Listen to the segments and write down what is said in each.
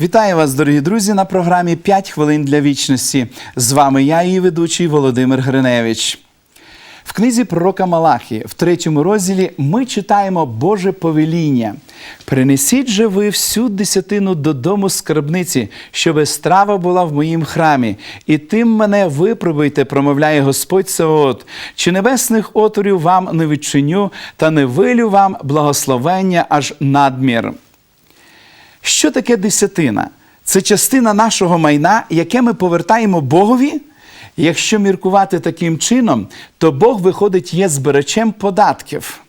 Вітаю вас, дорогі друзі, на програмі «5 хвилин для вічності. З вами я, її ведучий Володимир Гриневич. В книзі пророка Малахії, в третьому розділі, ми читаємо Боже повеління. Принесіть же ви всю десятину додому скарбниці, щоби страва була в моїм храмі, і тим мене випробуйте, промовляє Господь Саот. Чи небесних отворів вам не відчиню, та не вилю вам благословення аж надмір. Що таке десятина? Це частина нашого майна, яке ми повертаємо Богові. Якщо міркувати таким чином, то Бог виходить є збирачем податків.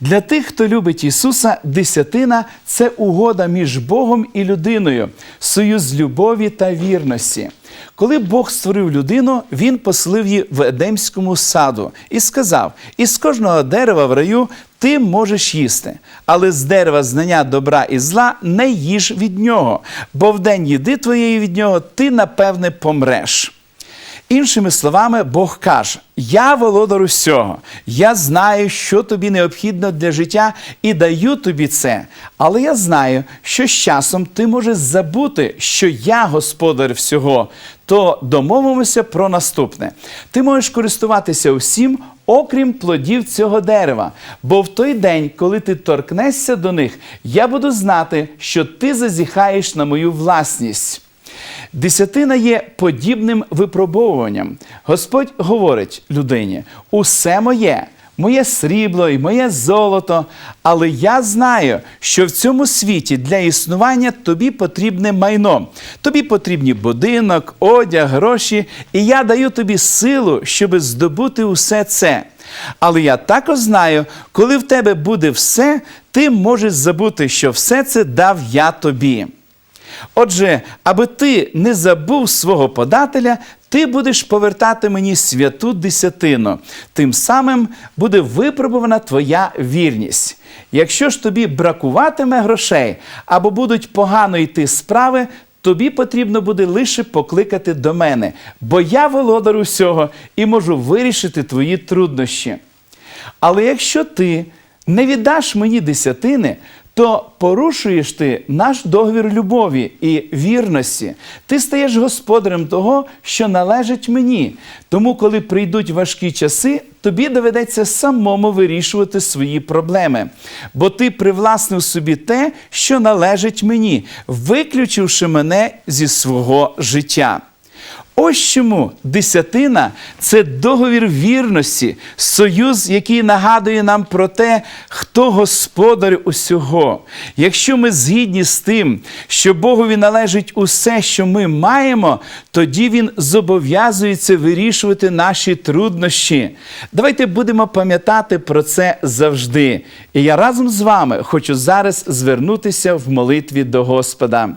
Для тих, хто любить Ісуса, десятина це угода між Богом і людиною, союз любові та вірності. Коли Бог створив людину, Він поселив її в Едемському саду і сказав: із кожного дерева в раю ти можеш їсти, але з дерева знання добра і зла не їж від нього, бо в день їди твоєї від нього ти напевне помреш. Іншими словами, Бог каже: Я володар усього, я знаю, що тобі необхідно для життя, і даю тобі це. Але я знаю, що з часом ти можеш забути, що я господар всього. То домовимося про наступне: ти можеш користуватися усім, окрім плодів цього дерева. Бо в той день, коли ти торкнешся до них, я буду знати, що ти зазіхаєш на мою власність. Десятина є подібним випробовуванням. Господь говорить людині: усе моє, моє срібло і моє золото, але я знаю, що в цьому світі для існування тобі потрібне майно, тобі потрібні будинок, одяг, гроші, і я даю тобі силу, щоб здобути усе це. Але я також знаю, коли в тебе буде все, ти можеш забути, що все це дав я тобі. Отже, аби ти не забув свого подателя, ти будеш повертати мені святу десятину. Тим самим буде випробувана твоя вірність. Якщо ж тобі бракуватиме грошей або будуть погано йти справи, тобі потрібно буде лише покликати до мене, бо я володар усього і можу вирішити твої труднощі. Але якщо ти не віддаш мені десятини, то порушуєш ти наш договір любові і вірності. Ти стаєш господарем того, що належить мені. Тому, коли прийдуть важкі часи, тобі доведеться самому вирішувати свої проблеми. Бо ти привласнив собі те, що належить мені, виключивши мене зі свого життя. Ось чому десятина це договір вірності, союз, який нагадує нам про те, хто господар усього. Якщо ми згідні з тим, що Богові належить усе, що ми маємо, тоді Він зобов'язується вирішувати наші труднощі. Давайте будемо пам'ятати про це завжди. І я разом з вами хочу зараз звернутися в молитві до Господа.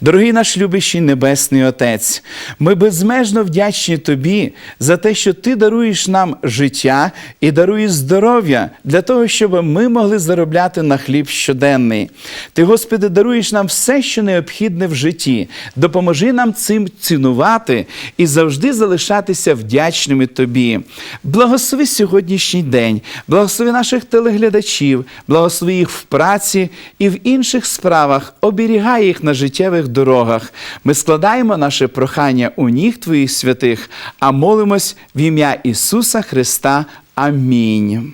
Дорогий наш любящий Небесний Отець, ми безмежно вдячні Тобі за те, що Ти даруєш нам життя і даруєш здоров'я для того, щоб ми могли заробляти на хліб щоденний. Ти, Господи, даруєш нам все, що необхідне в житті. Допоможи нам цим цінувати і завжди залишатися вдячними Тобі. Благослови сьогоднішній день, благослови наших телеглядачів, благослови їх в праці і в інших справах, оберігай їх на життєвих дорогах. Ми складаємо наше прохання у ніг Твоїх святих, а молимось в ім'я Ісуса Христа. Амінь.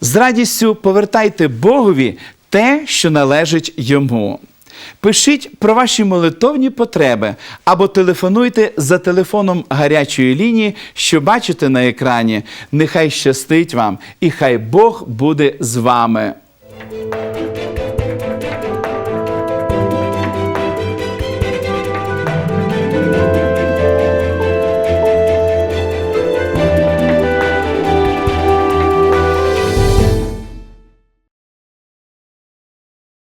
З радістю повертайте Богові те, що належить йому. Пишіть про ваші молитовні потреби або телефонуйте за телефоном гарячої лінії, що бачите на екрані. Нехай щастить вам, і хай Бог буде з вами.